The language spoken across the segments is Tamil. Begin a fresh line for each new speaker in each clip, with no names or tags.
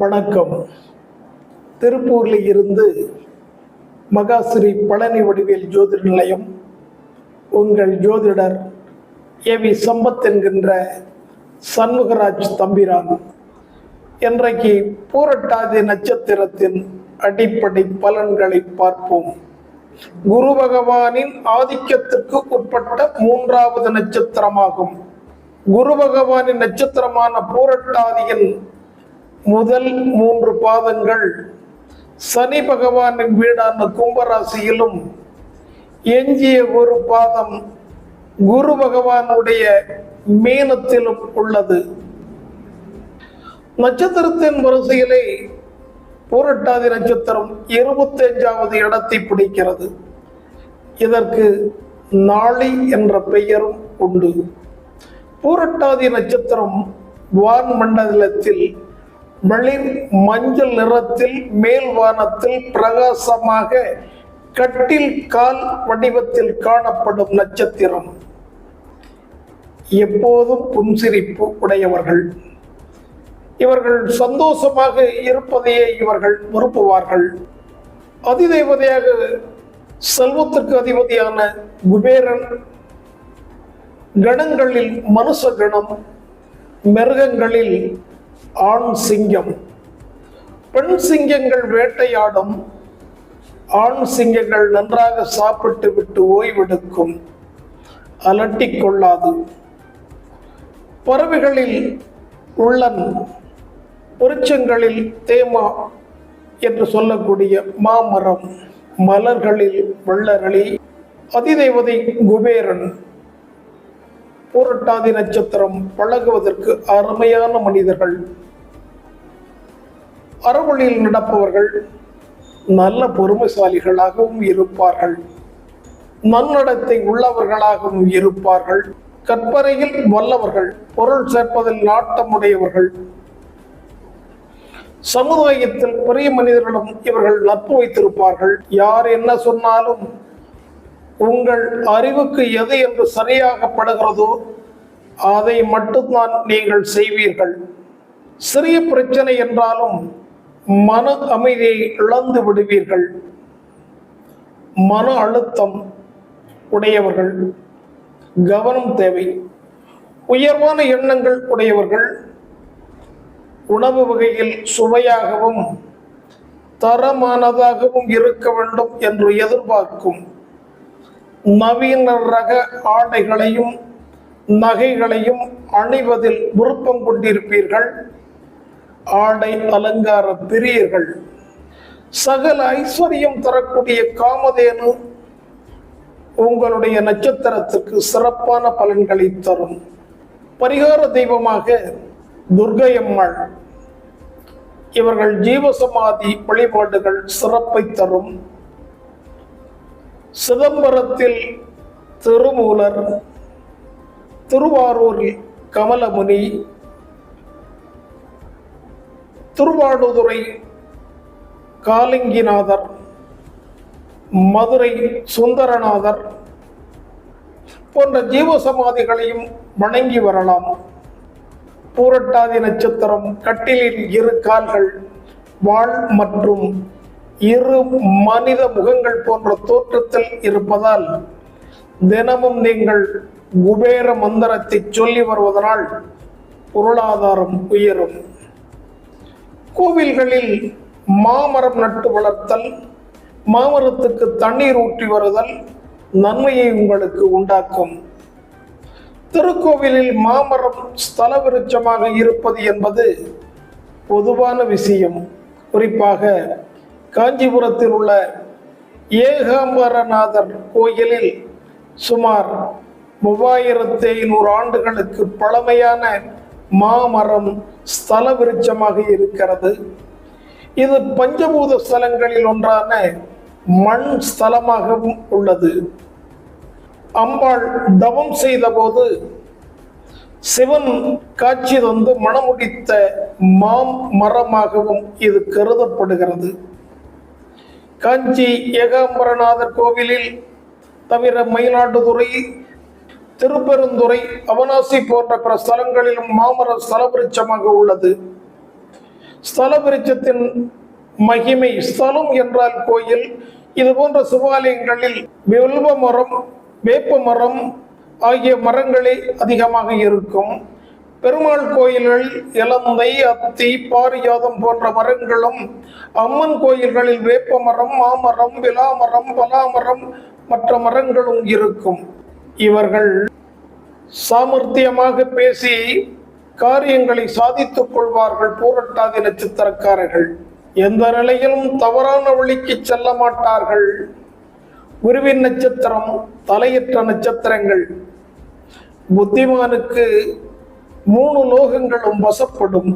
வணக்கம். திருப்பூரில் இருந்து மகாஸ்ரீ பழனி வடிவேல் ஜோதிட நிலையம். உங்கள் ஜோதிடர் ஏவி சம்பத் என்கின்ற சண்முகராஜ் தம்பிரான். இன்றைக்கு பூரட்டாதி நட்சத்திரத்தின் அடிப்படை பலன்களை பார்ப்போம். குரு பகவானின் ஆதிக்கத்திற்கு உட்பட்ட மூன்றாவது நட்சத்திரமாகும். குரு பகவானின் நட்சத்திரமான பூரட்டாதியின் முதல் மூன்று பாதங்கள் சனி பகவானின் வீடான கும்பராசியிலும் எஞ்சிய ஒரு பாதம் குரு பகவானுடைய மீனத்திலும் உள்ளது. நட்சத்திரத்தின் வரிசையிலே பூரட்டாதி நட்சத்திரம் இருபத்தி அஞ்சாவது இடத்தை பிடிக்கிறது. இதற்கு நாளி என்ற பெயரும் உண்டு. பூரட்டாதி நட்சத்திரம் வான் மண்டலத்தில் வெளிர் மஞ்சள் நிறத்தில் மேல் வானத்தில் பிரகாசமாக கட்டில் கால் வடிவத்தில் காணப்படும் நட்சத்திரம். எப்போதும் புன்சிரிப்பு உடையவர்கள். இவர்கள் சந்தோஷமாக இருப்பதையே இவர்கள் விரும்புவார்கள். அதிதேவதையாக செல்வத்திற்கு அதிபதியான குபேரன் கணங்களில் மனுஷ கணம் மிருகங்களில் ஆண் சிங்கம். பெண் சிங்கங்கள் வேட்டையாடும். ஆண் சிங்கங்கள் நன்றாக சாப்பிட்டு விட்டு ஓய்வெடுக்கும். அலட்டிக் கொள்ளாது. பறவைகளில் உள்ளன் விருட்சங்களில் தேமா என்று சொல்லக்கூடிய மாமரம். மலர்களில் வெள்ளரளி. அதிதேவதை குபேரன். பூரட்டாதி நட்சத்திரம் பழகுவதற்கு அருமையான மனிதர்கள். அறவழியில் நடப்பவர்கள் நல்ல பொறுமைசாலிகளாகவும் இருப்பார்கள். நன்னடத்தை உள்ளவர்களாகவும் இருப்பார்கள். கற்பனையில் வல்லவர்கள் பொருள் சேர்ப்பதில் நாட்டமுடையவர்கள். சமுதாயத்தில் பெரிய மனிதர்களிடம் இவர்கள் நட்பு வைத்திருப்பார்கள். யார் என்ன சொன்னாலும் உங்கள் அறிவுக்கு எது என்று சரியாக படுகிறதோ அதை மட்டும்தான் நீங்கள் செய்வீர்கள். சிறிய பிரச்சனை என்றாலும் மன அமைதியை இழந்து விடுவீர்கள். மன அழுத்தம் உடையவர்கள் கவனம் தேவை. உயர்வான எண்ணங்கள் உடையவர்கள் உணவு வகையில் சுவையாகவும் தரமானதாகவும் இருக்க வேண்டும் என்று எதிர்பார்க்கும். நவீன ரக ஆடைகளையும் நகைகளையும் அணிவதில் விருப்பம் கொண்டிருப்பீர்கள். ஆடை அலங்கார பிரியர்கள். சகல ஐஸ்வர்யம் தரக்கூடிய காமதேனு உங்களுடைய நட்சத்திரத்துக்கு சிறப்பான பலன்களை தரும். பரிகார தெய்வமாக துர்கையம்மாள். இவர்கள் ஜீவசமாதி வழிபாடுகள் சிறப்பை தரும். சிதம்பரத்தில் திருமூலர் திருவாரூரில் கமலமுனி திருவாடுதுறை காலிங்கிநாதர் மதுரை சுந்தரநாதர் போன்ற ஜீவசமாதிகளையும் வணங்கி வரலாம். பூரட்டாதி நட்சத்திரம் கட்டிலில் இரு கால்கள் வாள் மற்றும் இரு மனித முகங்கள் போன்ற தோற்றத்தில் இருப்பதால் தினமும் நீங்கள் குபேர மந்திரத்தை சொல்லி வருவதனால் பொருளாதாரம் உயரும். கோவில்களில் மாமரம் நட்டு வளர்த்தல் மாமரத்துக்கு தண்ணீர் ஊற்றி வருதல் நன்மையை உங்களுக்கு உண்டாக்கும். திருக்கோவிலில் மாமரம் ஸ்தல விருட்சமாக இருப்பது என்பது பொதுவான விஷயம். குறிப்பாக காஞ்சிபுரத்தில் உள்ள ஏகாம்பரநாதர் கோயிலில் சுமார் மூவாயிரத்தி ஐநூறு ஆண்டுகளுக்கு பழமையான மாமரம் ஸ்தல விருட்சமாக இருக்கிறது. இது பஞ்சபூத ஸ்தலங்களில் ஒன்றான மண் ஸ்தலமாகவும் உள்ளது. அம்பாள் தவம் செய்தபோது சிவன் காட்சி தந்து மணமுடித்த மாம் மரமாகவும் இது கருதப்படுகிறது. காஞ்சி ஏகாம்பரநாதர் கோவிலில் தவிர மயிலாடுதுறை திருப்பெருந்துறை அவனாசி போன்ற பிற ஸ்தலங்களிலும் மாமர ஸ்தலபிருட்சமாக உள்ளது. ஸ்தலபிருட்சத்தின் மகிமை ஸ்தலம் என்றால் கோயில். இது போன்ற சிவாலயங்களில் வெல்வ மரம் வேப்ப மரம் ஆகிய மரங்களே அதிகமாக இருக்கும். பெருமாள் கோயில்கள் இலந்தை அத்தி பாரியாதம் போன்ற மரங்களும் அம்மன் கோயில்களில் வேப்ப மரம் மாமரம் விலாமரம் பலாமரம் மற்ற மரங்களும் இருக்கும். இவர்கள் சாமர்த்தியமாக பேசி காரியங்களை சாதித்துக் கொள்வார்கள் பூரட்டாதி நட்சத்திரக்காரர்கள் எந்த நிலையிலும் தவறான வழிக்கு செல்ல மாட்டார்கள். குருவின் நட்சத்திரம் தலையற்ற நட்சத்திரங்கள். புத்திமானுக்கு மூணு லோகங்களும் வசப்படும்.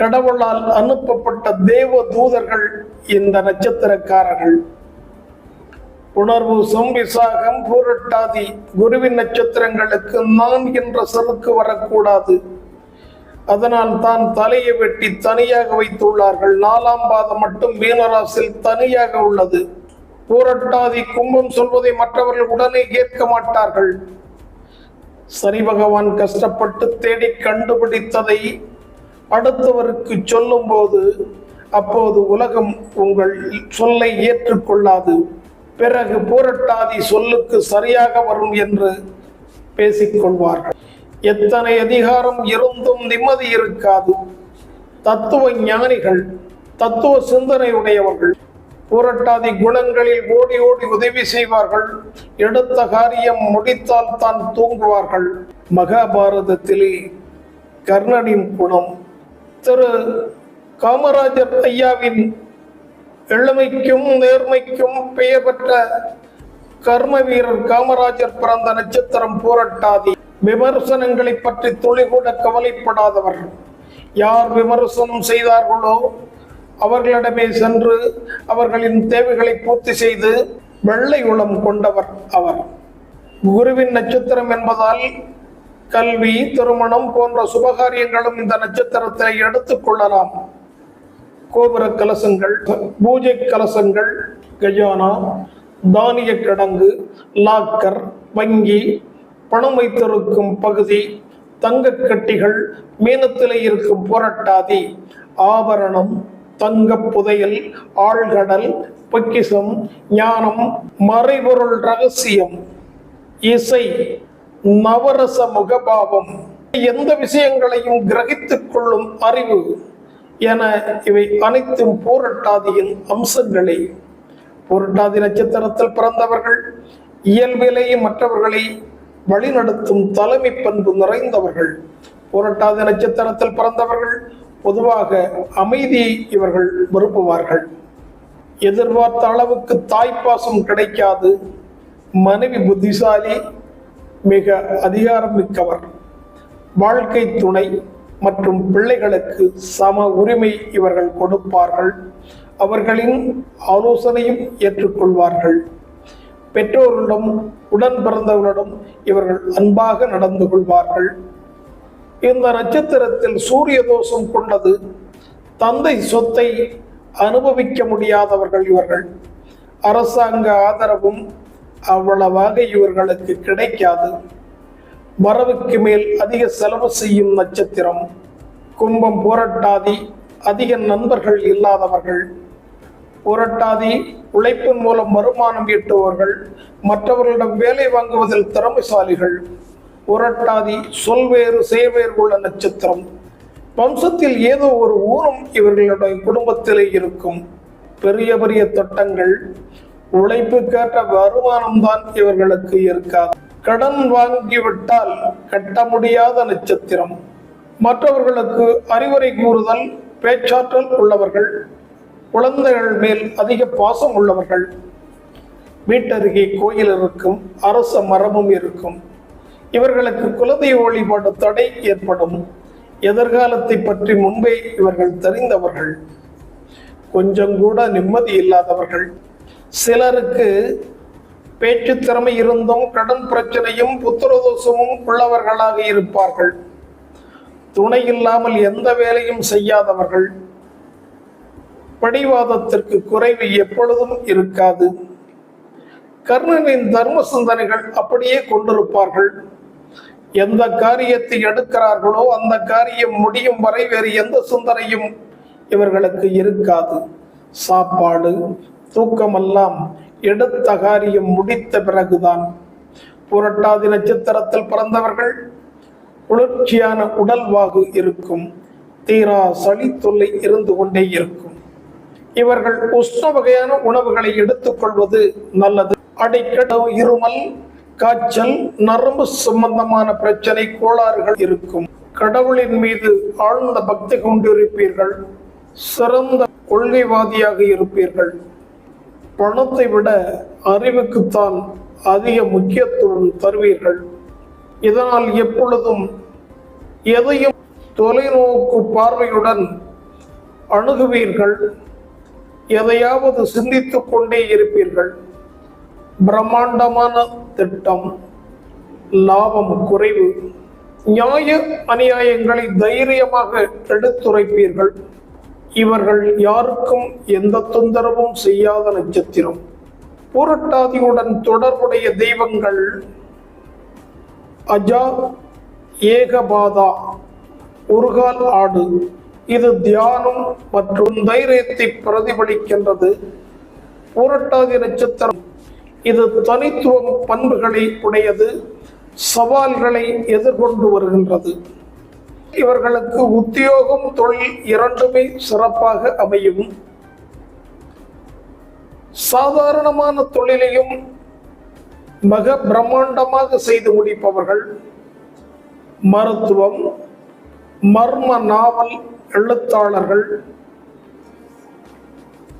கடவுளால் அனுப்பப்பட்ட தேவ தூதர்கள் இந்த நட்சத்திரக்காரர்கள். உணர்வு சம்பிசாகம் பூரட்டாதி குருவின் நட்சத்திரங்களுக்கு நான் என்ற செருக்கு வரக்கூடாது. அதனால் தான் தலையை வெட்டி தனியாக வைத்துள்ளார்கள். நாலாம் பாதம் மட்டும் மீனராசில் தனியாக உள்ளது. பூரட்டாதி கும்பம் சொல்வதை மற்றவர்கள் உடனே கேட்க மாட்டார்கள். சனி பகவான் கஷ்டப்பட்டு தேடி கண்டுபிடித்ததை அடுத்தவருக்கு சொல்லும்போது அப்போது உலகம் உங்கள் சொல்லை ஏற்றுக்கொள்ளாது. பிறகு போரட்டாதி சொல்லுக்கு சரியாக வரும் என்று பேசிக்கொள்வார்கள். எத்தனை அதிகாரம் இருந்தும் நிம்மதி இருக்காது. தத்துவ ஞானிகள் தத்துவ சிந்தனை உடையவர்கள் புரட்டாதி குணங்களில் ஓடி ஓடி உதவி செய்வார்கள். எடுத்த காரியம் முடித்தால் தான் தூங்குவார்கள். மகாபாரதத்திலே கர்ணனின் குணம். திரு காமராஜர் ஐயாவின் எளிமைக்கும் நேர்மைக்கும் பெயர் பெற்ற கர்ம வீரர் காமராஜர் பிறந்த நட்சத்திரம் போரட்டாதி. விமர்சனங்களை பற்றி துளி கூட கவலைப்படாதவர். யார் விமர்சனம் செய்தார்களோ அவர்களிடமே சென்று அவர்களின் தேவைகளை பூர்த்தி செய்து வெள்ளை உளம் கொண்டவர் அவர். குருவின் நட்சத்திரம் என்பதால் கல்வி திருமணம் போன்ற சுபகாரியங்களும் இந்த நட்சத்திரத்தை எடுத்துக் கொள்ளலாம். கோபுர கலசங்கள் பூஜை கலசங்கள் கஜானா தானிய கிடங்கு லாக்கர் வங்கி பணம் வைத்திருக்கும் பகுதி தங்க கட்டிகள் மீனத்திலே இருக்கும் புரட்டாதி ஆபரணம் தங்க புதையல் ஆழ்கடல் பொக்கிசம் ஞானம் மறைபொருள் ரகசியம் இசை நவரச முகபாவம். எந்த விஷயங்களையும் கிரகித்துக் கொள்ளும் அறிவு என இவை அனைத்தும் போரட்டாதியின் அம்சங்களே. போரட்டாதி நட்சத்திரத்தில் பிறந்தவர்கள் இயல்பிலேயே மற்றவர்களை வழிநடத்தும் தலைமை பண்பு நிறைந்தவர்கள். போரட்டாதி நட்சத்திரத்தில் பிறந்தவர்கள் பொதுவாக அமைதியை இவர்கள் விரும்புவார்கள். எதிர்பார்த்த அளவுக்கு தாய்ப்பாசம் கிடைக்காது. மனைவி புத்திசாலி மிக அதிகாரம் மிக்கவர். வாழ்க்கை துணை மற்றும் பிள்ளைகளுக்கு சம உரிமை இவர்கள் கொடுப்பார்கள். அவர்களின் ஆலோசனையும் ஏற்றுக்கொள்வார்கள். பெற்றோர்களிடம் உடன் பிறந்தவர்களிடம் இவர்கள் அன்பாக நடந்து கொள்வார்கள். இந்த நட்சத்திரத்தில் சூரிய தோஷம் கொண்டது தந்தை சொத்தை அனுபவிக்க முடியாதவர்கள் இவர்கள். அரசாங்க ஆதரவும் அவ்வளவாக இவர்களுக்கு கிடைக்காது. வரவுக்கு மேல் அதிக செலவு செய்யும் நட்சத்திரம். கும்பம் புரட்டாதி அதிக நண்பர்கள் இல்லாதவர்கள். புரட்டாதி உழைப்பின் மூலம் வருமானம் ஈட்டுபவர்கள். மற்றவர்களிடம் வேலை வாங்குவதில் திறமைசாலிகள். புரட்டாதி சொல்வேறு செய்வேறு உள்ள நட்சத்திரம். வம்சத்தில் ஏதோ ஒரு ஊரும் இவர்களுடைய குடும்பத்திலே இருக்கும். பெரிய பெரிய திட்டங்கள். உழைப்புக்கேற்ற வருமானம் தான் இவர்களுக்கு இருக்காது. கடன் வாங்கிவிட்டால் கட்ட முடியாத நட்சத்திரம். மற்றவர்களுக்கு அறிவுரை கூறுதல் பேச்சாற்றல் உள்ளவர்கள். குழந்தைகள் மேல் அதிக பாசம் உள்ளவர்கள். வீட்டருகே கோயில் இருக்கும் அரச மரமும் இருக்கும். இவர்களுக்கு குலதெய்வ வழிபாடு தடை ஏற்படும். எதிர்காலத்தை பற்றி முன்பே இவர்கள் தெரிந்தவர்கள். கொஞ்சம் கூட நிம்மதி இல்லாதவர்கள். சிலருக்கு பேச்சு திறமை இருந்தும் கடன் பிரச்சனையும் புத்திரதோஷமும் உள்ளவர்களாக இருப்பார்கள். துணை இல்லாமல் எந்த வேலையும் செய்யாதவர்கள். படிவாதத்திற்கு குறைவு எப்பொழுதும் இருக்காது. கர்ணனின் தர்ம சிந்தனைகள் அப்படியே கொண்டிருப்பார்கள். எந்த காரியத்தை எடுக்கிறார்களோ அந்த காரியம் முடியும் வரை வேறு எந்த சிந்தனையும் இவர்களுக்கு இருக்காது. சாப்பாடு தூக்கமெல்லாம் எடுத்த காரியம் முடித்த பிறகுதான். புரட்டாதி நட்சத்திரத்தில் பிறந்தவர்கள் குளிர்ச்சியான உடல்வாகு இருக்கும். தீரா சளி தொல்லை இருந்து கொண்டே இருக்கும். இவர்கள் உஷ்ண வகையான உணவுகளை எடுத்துக்கொள்வது நல்லது. அடிக்கடி இருமல் காய்ச்சல் நரம்பு சம்பந்தமான பிரச்சனை கோளாறுகள் இருக்கும். கடவுளின் மீது ஆழ்ந்த பக்தி கொண்டிருப்பீர்கள். சிறந்த கொள்கைவாதியாக இருப்பீர்கள். பணத்தை விட அறிவுக்குத்தான் அதிக முக்கியத்துவம் தருவீர்கள். இதனால் எப்பொழுதும் எதையும் தொலைநோக்கு பார்வையுடன் அணுகுவீர்கள். எதையாவது சிந்தித்துக் கொண்டே இருப்பீர்கள். பிரம்மாண்டமான திட்டம் லாபம் குறைவு நியாய அநியாயங்களை தைரியமாக எடுத்துரைப்பீர்கள். இவர்கள் யாருக்கும் எந்த தொந்தரவும் செய்யாத நட்சத்திரம். புரட்டாதியுடன் தொடர்புடைய தெய்வங்கள் அஜா ஏகபாதா உருகால் ஆடு. இது தியானம் மற்றும் தைரியத்தை பிரதிபலிக்கின்றது. புரட்டாதி நட்சத்திரம் இது தனித்துவம் பண்புகளை உடையது சவால்களை எதிர்கொண்டு வருகின்றது. இவர்களுக்கு உத்தியோகம் தொழில் இரண்டுமே சிறப்பாக அமையும். சாதாரணமான தொழிலையும் மிக பிரம்மாண்டமாக செய்து முடிப்பவர்கள் மருத்துவம் மர்ம நாவல் எழுத்தாளர்கள்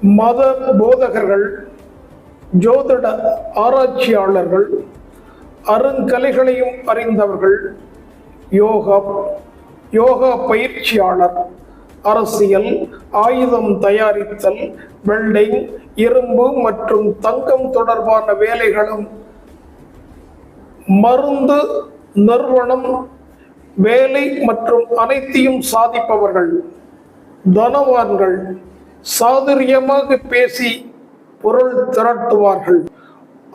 மத போதகர்கள் ஜோதிட ஆராய்ச்சியாளர்கள் அருங்கலைகளையும் அறிந்தவர்கள் யோகா யோகா பயிற்சியாளர் அரசியல் ஆயுதம் தயாரித்தல் வெல்டிங் இரும்பு மற்றும் தங்கம் தொடர்பான வேலைகளும் மருந்து நிறுவனம் வேலை மற்றும் அனைத்தையும் சாதிப்பவர்கள் தனவான்கள் சாதுரியமாக பேசி பொருள் திரட்டுவார்கள்.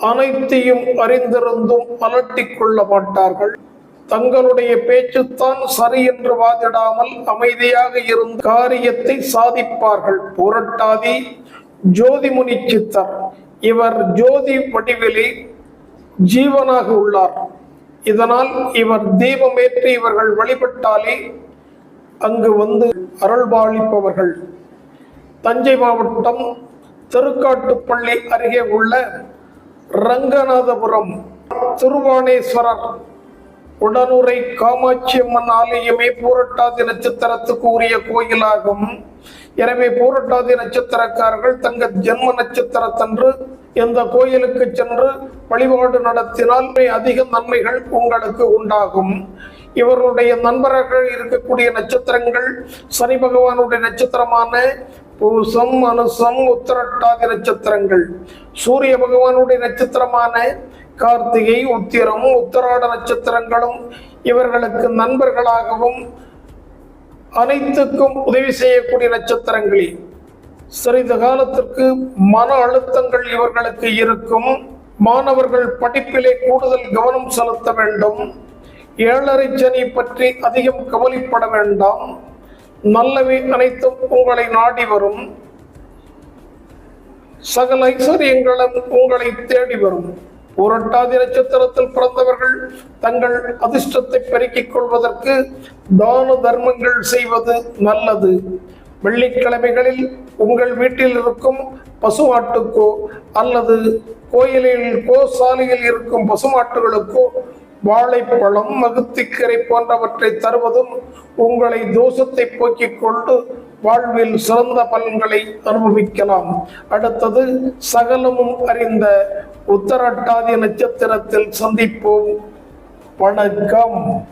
அனைத்தையும் அறிந்திருந்தும் அலட்டிக் கொள்ள மாட்டார்கள். தங்களுடைய பேச்சுத்தான் சரி என்று வாதிடாமல் அமைதியாக இருந்த காரியத்தை சாதிப்பார்கள். புரட்டாதி ஜோதிமுனி சித்தர் இவர் ஜோதி வடிவிலே ஜீவனாக உள்ளார். இதனால் இவர் தீபமேற்றி இவர்கள் வழிபட்டாலே அங்கு வந்து அருள்பாலிப்பவர்கள். தஞ்சை மாவட்டம் திருக்காட்டுப்பள்ளி அருகே உள்ள ரங்கநாதபுரம் திருவானேஸ்வரர் உடனுரை காமாட்சி அம்மன் ஆலயமே பூரட்டாதி நட்சத்திரத்துக்கு உரிய கோயிலாகும். எனவே பூரட்டாதி நட்சத்திரக்காரர்கள் தங்கள் ஜென்ம நட்சத்திரத்தன்று இந்த கோயிலுக்கு சென்று வழிபாடு நடத்தினால் அதிக நன்மைகள் உங்களுக்கு உண்டாகும். இவருடைய நண்பர்கள் இருக்கக்கூடிய நட்சத்திரங்கள் சனி பகவானுடைய நட்சத்திரமான பூசம் அனுசம் உத்திரட்டாதி நட்சத்திரங்கள். சூரிய பகவானுடைய நட்சத்திரமான கார்த்திகை உத்திரம் உத்தராட நட்சத்திரங்களும் இவர்களுக்கு நண்பர்களாகவும் அனைத்துக்கும் உதவி செய்யக்கூடிய நட்சத்திரங்களே. சிறிது காலத்திற்கு மன அழுத்தங்கள் இவர்களுக்கு இருக்கும். மாணவர்கள் படிப்பிலே கூடுதல் கவனம் செலுத்த வேண்டும். ஏழரை சனி பற்றி அதிகம் கவலைப்பட வேண்டாம். நல்லவை அனைத்தும் உங்களை நாடி வரும். சகல ஐஸ்வர்யங்களும் உங்களை தேடி வரும். புரட்டாதி நட்சத்திரத்தில் பிறந்தவர்கள் தங்கள் அதிர்ஷ்டத்தை பெருக்கிக் கொள்வதற்கு தான தர்மங்கள் செய்வது நல்லது. வெள்ளிக்கிழமைகளில் உங்கள் வீட்டில் இருக்கும் பசுமாட்டுக்கோ அல்லது கோயிலில் கோசாலையில் இருக்கும் பசுமாட்டுகளுக்கோ வாழைப்பழம் மகுத்திக்கரை போன்றவற்றை தருவதும் உங்களை தோஷத்தை போக்கிக் கொண்டு வாழ்வில் சிறந்த பலன்களை அனுபவிக்கலாம். அடுத்தது சகலமும் அறிந்த உத்தரட்டாதி நட்சத்திரத்தில் சந்திப்போம். வணக்கம்.